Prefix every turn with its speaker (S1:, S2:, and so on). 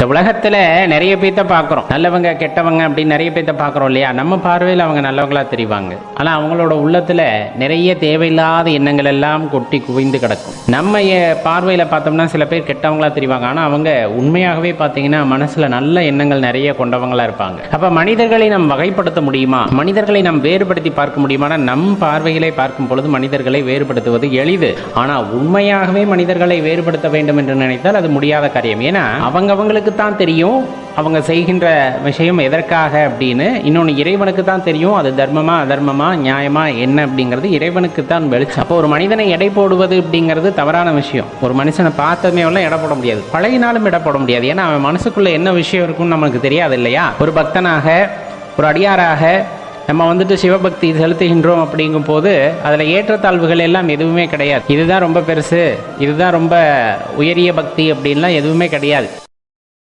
S1: இந்த உலகத்துல நிறைய பேர்த்த பாக்குறோம். நல்லவங்க கெட்டவங்க அப்படின்னு நிறைய பேர்த்த பாக்குறோம் இல்லையா? நம்ம பார்வையில் அவங்க நல்லவங்களா தெரிவாங்க. ஆனா அவங்களோட உள்ளத்துல நிறைய தேவையில்லாத எண்ணங்கள் எல்லாம் கொட்டி குவிந்து கிடக்கும். நம்ம பார்வையில பார்த்தோம்னா சில பேர் கெட்டவங்களா தெரிவாங்க. ஆனா அவங்க உண்மையாகவே பார்த்தீங்கன்னா மனசுல நல்ல எண்ணங்கள் நிறைய கொண்டவங்களா இருப்பாங்க. அப்ப மனிதர்களை நம் வகைப்படுத்த முடியுமா? மனிதர்களை நம் வேறுபடுத்தி பார்க்க முடியுமானா நம் பார்வைகளை பார்க்கும் பொழுது மனிதர்களை வேறுபடுத்துவது எளிது. ஆனா உண்மையாகவே மனிதர்களை வேறுபடுத்த வேண்டும் என்று நினைத்தால் அது முடியாத காரியம். ஏன்னா அவங்க இறைவனுக்கு தான் தெரியும். அவங்க செய்கின்ற விஷயம் எதற்காக அப்படின்னு இன்னொன்று இறைவனுக்கு தான் தெரியும். அது தர்மமா அதர்மமா நியாயமா என்ன அப்படிங்கிறது இறைவனுக்கு தான் வெளிச்சம். அப்போ ஒரு மனிதனை எடை போடுவது அப்படிங்கிறது தவறான விஷயம். ஒரு மனுஷனை பார்த்ததுமே எல்லாம் எடை போட முடியாது. பழகினாலும் எடை போட முடியாது. ஏன்னா அவன் மனசுக்குள்ள என்ன விஷயம் இருக்குன்னு நமக்கு தெரியாது இல்லையா? ஒரு பக்தனாக ஒரு அடியாராக நம்ம வந்துட்டு சிவபக்தி செலுத்துகின்றோம் அப்படிங்கும் போது அதில் ஏற்றத்தாழ்வுகள் எல்லாம் எதுவுமே கிடையாது. இதுதான் ரொம்ப பெருசு. இதுதான் ரொம்ப உயரிய பக்தி அப்படின்லாம் எதுவுமே கிடையாது.